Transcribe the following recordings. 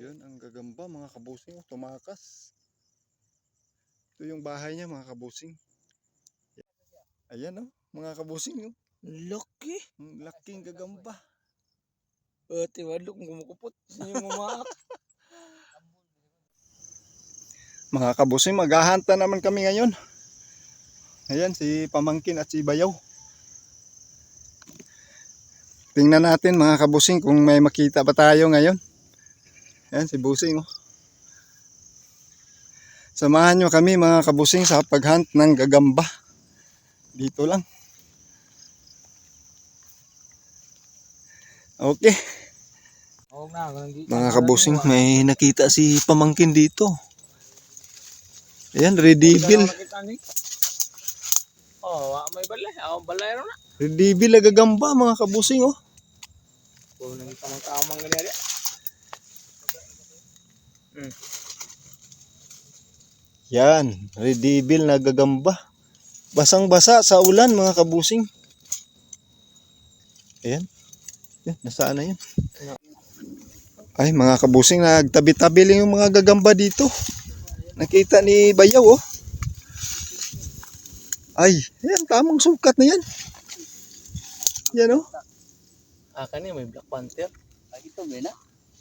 Yun, ang gagamba mga kabusing. Oh, tumakas. Ito yung bahay niya mga kabusing. Ayan oh, mga kabusing. Oh. Laki. Ang laking gagamba. Uh, tiwadlo kung kumukupot. Yung mamaak? Mga kabusing, maghahanta naman kami ngayon. Ayan, si Pamangkin at si Bayaw. Tingnan natin mga kabusing kung may makita pa tayo ngayon. Ayan, si Busing. Oh. Samahan nyo kami mga kabusing sa paghunt ng gagamba. Dito lang. Okay. Mga kabusing, may nakita si Pamangkin dito. Ayan, ni. Oh, may balay. Ako balay ro na. Redivil na gagamba mga kabusing oh. Kung nangita man tamang Yan, redivil na gagamba. Basang-basa sa ulan mga kabusing. Ayan. Yan, nasaan na yun? Ay, mga kabusing, nagtabi-tabi lang yung mga gagamba dito. Nakita ni Bayaw, oh. Ay, yan, tamang sukat na yan. Yan, oh. Ah, kani may Black Panther. Ay, ito ba na?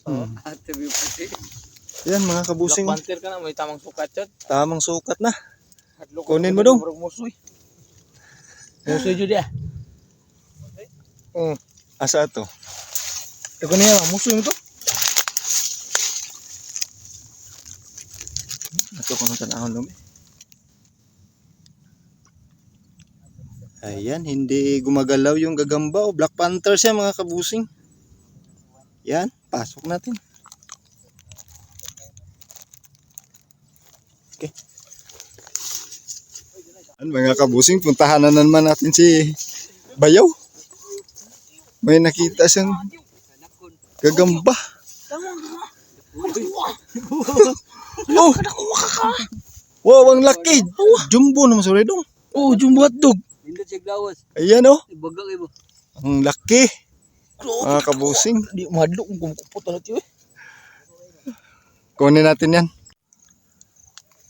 Hmm. Ah, tabi pati. Yan, mga Black kabusing, oh. Panther ka na, may tamang sukat yun. tamang sukat na. Kunin mo dong. Musoy. Musoy jud ya. Oh. Asa to? Ito niya, musoy mo to. Ito ko nang tanahon lumi. Ayan, hindi gumagalaw yung gagamba o Black Panther siya mga kabusing. Yan, pasok natin. Okay. Yan, mga kabusing, puntahan na naman natin si Bayaw. May nakita siyang gagamba. Oh! Wow, ang laki! Jumbo naman sa redong. Oh, jumbo siya glawas. Ayan oh, ang laki. Mga kabusing. Di madlo kung kumukupot na tiyo. Kunin natin yan.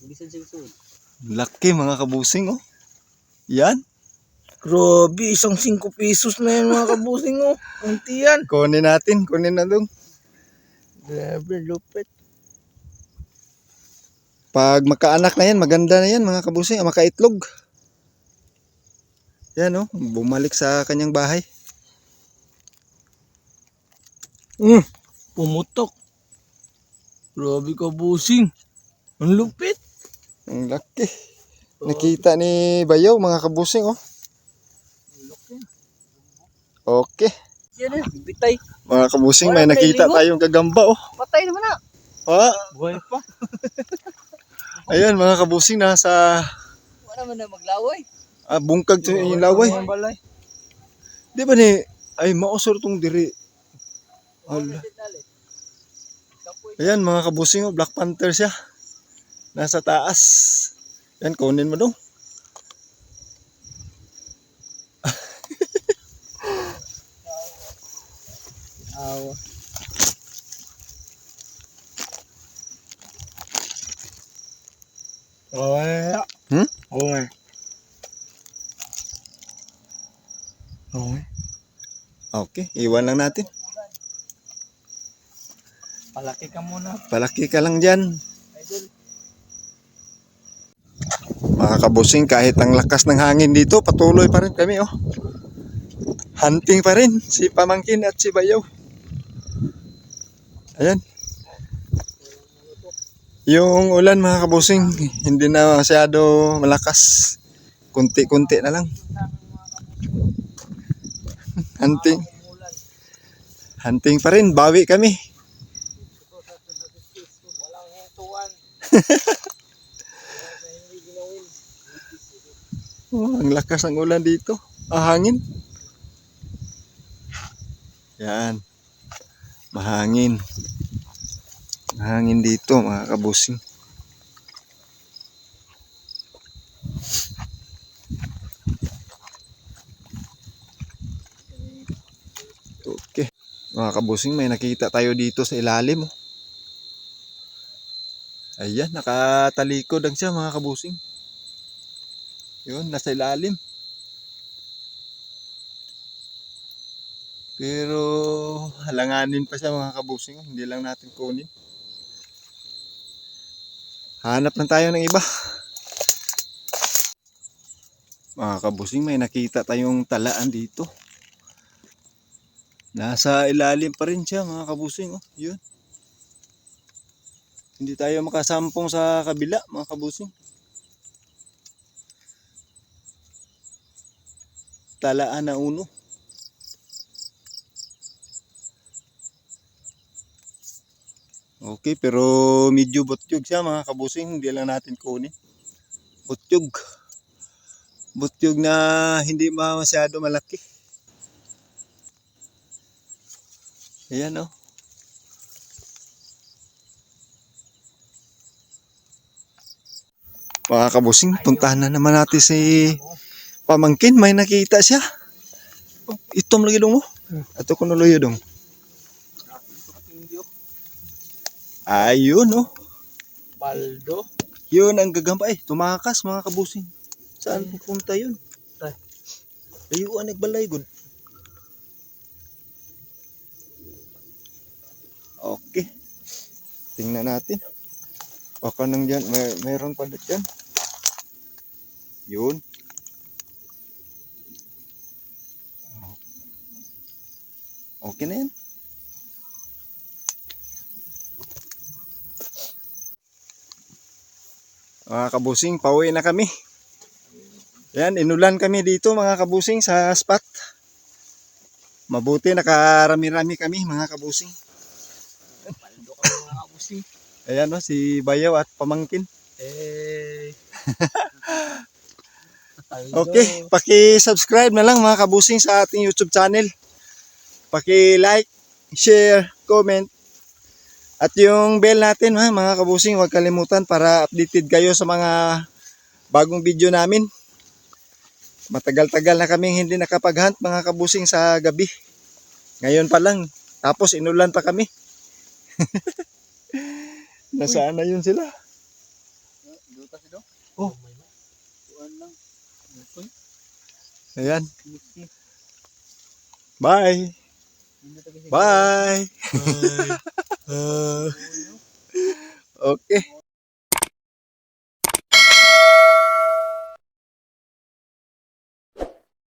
Siya siya suod. Laki mga kabusing oh. Yan. Grabe, isang 5 pesos na yan mga kabusing oh. Ang tiyan. Kunin natin. Kunin na dong. Grabe, lupit. Pag makaanak na yan, maganda na yan mga kabusing. Ah, Makaitlog. Yan oh. Bumalik sa kanyang bahay. Mm, pumutok. Grabe kabusing. Ang lupit. Ang laki. Nakita ni Bayaw mga kabusing oh. Okay. Yan eh, bitay. Mga kabusing, may nakita tayong gagamba oh. Patay naman na. Ha? Buhay pa. Ayan mga kabusing, nasa Wala naman na maglaway. ah, bungkag to yung laway. Di ba ni, ay mausor tong diri. Hala. Ayan mga kabusing, oh, Black Panther siya. Nasa taas. Yan, kunin mo daw. Awa. Wala. Hmm? Oo nga. Oo nga. Okay, iwan lang natin. Palaki ka muna. Palaki ka lang dyan. Mga kabusing, kahit ang lakas ng hangin dito, patuloy pa rin kami, oh. Hunting pa rin, si Pamangkin at si Bayaw. Ayan. Yung ulan, mga kabusing, hindi na masyado malakas. Kunti-kunti na lang. Hunting. Hunting pa rin, bawi kami. Oh, ang lakas ng ulan dito. Ah, hangin. Yan. Mahangin. Mahangin dito mga kabusing. Okay. Mga kabusing, may nakita tayo dito sa ilalim. oh. Ayan, nakatalikod ang siya mga kabusing. Yun, nasa ilalim. Pero halanganin pa siya mga kabusing. Hindi lang natin kunin. Hanap lang tayo ng iba. Mga kabusing, may nakita tayong talaan dito. Nasa ilalim pa rin siya mga kabusing. Oh, yun. Hindi tayo makasampong sa kabila mga kabusing. Talaan na uno. Okay, pero medyo butyog siya mga kabusing. Hindi lang natin kunin. Butyog. Butyog na hindi ma masyado malaki. Ayan oh. Mga kabusing, puntahan na naman natin si Pamangkin. May nakita siya. Oh, itom lagi dong mo. Ato ko nuloyo dong. Ayun oh. Baldo. Yun ang gagamba eh. Tumakas mga kabusing. Saan pupunta yun? Ay. Layuan nagbalay good. Okay. Tingnan natin. Baka nang dyan, may, mayroon pa dyan. Yun. Okay na yan. Mga kabusing, pauwi na kami. Yan, inulan kami dito mga kabusing sa spot. Mabuti nakarami-rami kami mga kabusing. Baldo kami mga kabusing. Ayan no, si Bayaw at Pamangkin. Eh. Okay, paki-subscribe na lang mga kabusing sa ating YouTube channel. Paki-like, share, comment. At yung bell natin ha, mga kabusing, huwag kalimutan para updated kayo sa mga bagong video namin. Matagal-tagal na kaming hindi nakapag-hunt mga kabusing sa gabi. Ngayon pa lang, tapos inulan pa kami. Nasaan na yun sila? Duta si do. Oh. Tuan lang. Ayan. Mixi. Bye. Bye. Uh, okay.